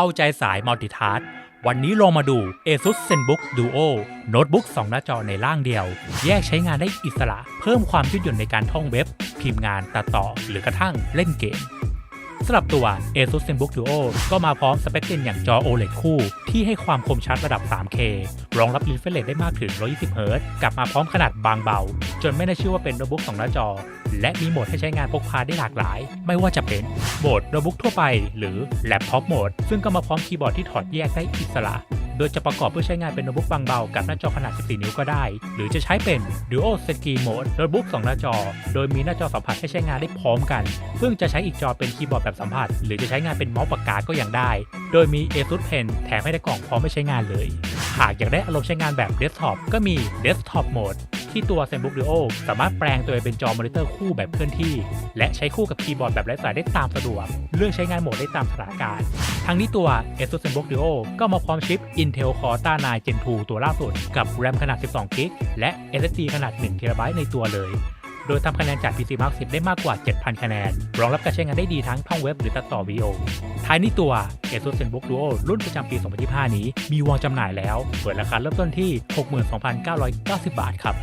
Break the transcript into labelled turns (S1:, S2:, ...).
S1: เอาใจสายมัลติทัสวันนี้ลองมาดู ASUS ZenBook Duo โน้ตบุ๊ก2หน้าจอในร่างเดียว แยกใช้งานได้อิสระ เพิ่มความยืดหยุ่นในการท่องเว็บ พิมพ์งานตัดต่อ หรือกระทั่งเล่นเกม สำหรับตัว ASUS ZenBook Duo ก็มาพร้อมสเปคเด่นอย่างจอ OLED คู่ ที่ให้ความคมชัดระดับ 3K รองรับ refresh rate ได้มากถึง 120 Hz กลับมาพร้อมขนาดบางเบา จนไม่น่าเชื่อว่าเป็นโน้ตบุ๊ก2หน้าจอ และมีโหมดให้ใช้งานพกพาได้หลากหลาย ไม่ว่าจะเป็นโหมดโน้ตบุ๊กทั่วไป หรือแล็ปท็อปโหมดซึ่งก็มาพร้อมคีย์บอร์ดที่ถอดแยกได้อิสระ โดยจะประกอบเพื่อใช้งานเป็นโน้ตบุ๊กบางเบากับหน้าจอขนาด 14 นิ้วก็ได้ หรือจะใช้เป็น Dual Screen Mode โน้ตบุ๊ก2หน้าจอ โดยมีหน้าจอสัมผัสให้ใช้งานได้พร้อมกัน ซึ่งจะใช้อีกจอเป็นคีย์บอร์ดแบบสัมผัส หรือจะใช้งานเป็นเมาส์ปากกาก็ยังได้ โดยมี ASUS Pen แถมให้ได้กล่องพร้อมไม่ใช้งานเลย หากอยากได้อารมณ์ใช้งานแบบเดสก์ท็อปก็มี Desktop Mode ที่ตัว ZenBook Duo สามารถแปลงตัวเองเป็นจอมอนิเตอร์คู่แบบเคลื่อนที่ และใช้คู่กับคีย์บอร์ดแบบไร้สายได้ตามสะดวก เลือกใช้งานโหมดได้ตามสถานการณ์ ทั้งนี้ตัว ASUS ZenBook Duo ก็มาพร้อมชิป Intel Core Ta 9 Gen 2 ตัวล่าสุด กับ RAM ขนาด 12 GB และ SSD ขนาด 1 TB ในตัวเลยโดยทำคะแนนจาก PC Mark 10 ได้มากกว่า 7,000 คะแนน รองรับการใช้งานได้ดีทั้งท่องเว็บหรือตัดต่อวิดีโอ ท้ายนี้ตัว ASUS ZenBook Duo รุ่นประจำปี 2025 นี้มีวางจำหน่ายแล้ว เปิดราคาเริ่มต้นที่ 62,990 บาทครับ